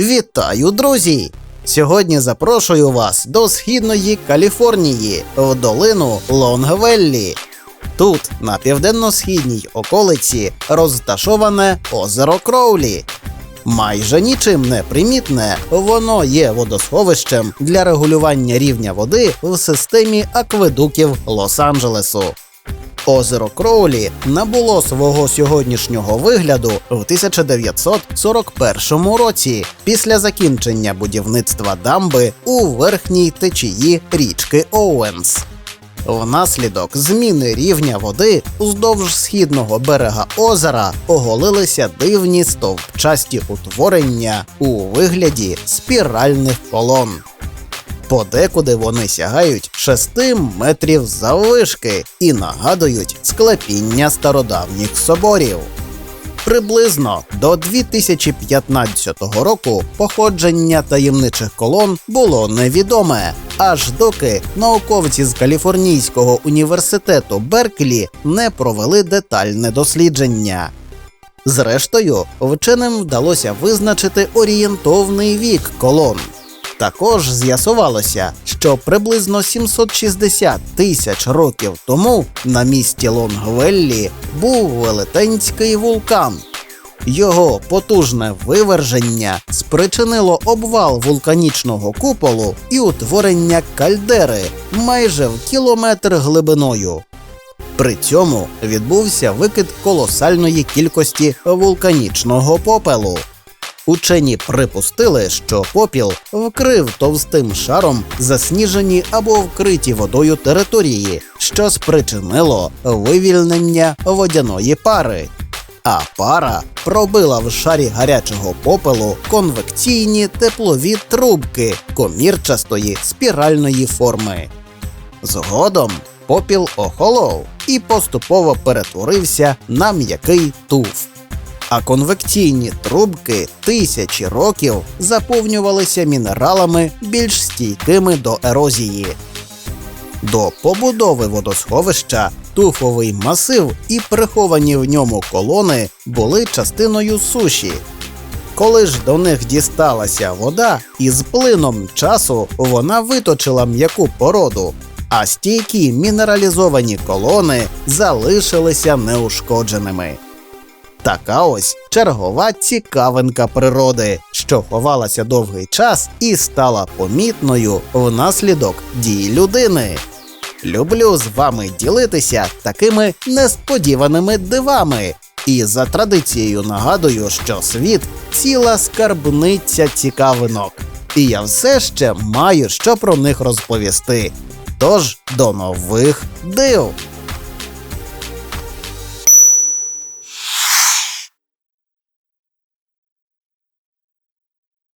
Вітаю, друзі! Сьогодні запрошую вас до східної Каліфорнії в долину Лонгвеллі. Тут, на південно-східній околиці, розташоване озеро Кроулі. Майже нічим не примітне, воно є водосховищем для регулювання рівня води в системі акведуків Лос-Анджелесу. Озеро Кроулі набуло свого сьогоднішнього вигляду в 1941 році після закінчення будівництва дамби у верхній течії річки Оуенс. Внаслідок зміни рівня води уздовж східного берега озера оголилися дивні стовпчасті утворення у вигляді спіральних колон. Подекуди вони сягають 6 метрів заввишки і нагадують склепіння стародавніх соборів. Приблизно до 2015 року походження таємничих колон було невідоме, аж доки науковці з Каліфорнійського університету Берклі не провели детальне дослідження. Зрештою, вченим вдалося визначити орієнтовний вік колон. Також з'ясувалося, що приблизно 760 тисяч років тому на місті Лонгвеллі був велетенський вулкан. Його потужне виверження спричинило обвал вулканічного куполу і утворення кальдери майже в кілометр глибиною. При цьому відбувся викид колосальної кількості вулканічного попелу. Учені припустили, що попіл вкрив товстим шаром засніжені або вкриті водою території, що спричинило вивільнення водяної пари. А пара пробила в шарі гарячого попелу конвекційні теплові трубки комірчастої спіральної форми. Згодом попіл охолов і поступово перетворився на м'який туф а конвекційні трубки тисячі років заповнювалися мінералами більш стійкими до ерозії. До побудови водосховища туфовий масив і приховані в ньому колони були частиною суші. Коли ж до них дісталася вода, із плином часу вона виточила м'яку породу, а стійкі мінералізовані колони залишилися неушкодженими. Така ось чергова цікавинка природи, що ховалася довгий час і стала помітною внаслідок дій людини. Люблю з вами ділитися такими несподіваними дивами. І за традицією нагадую, що світ ціла скарбниця цікавинок. І я все ще маю що про них розповісти. Тож до нових див!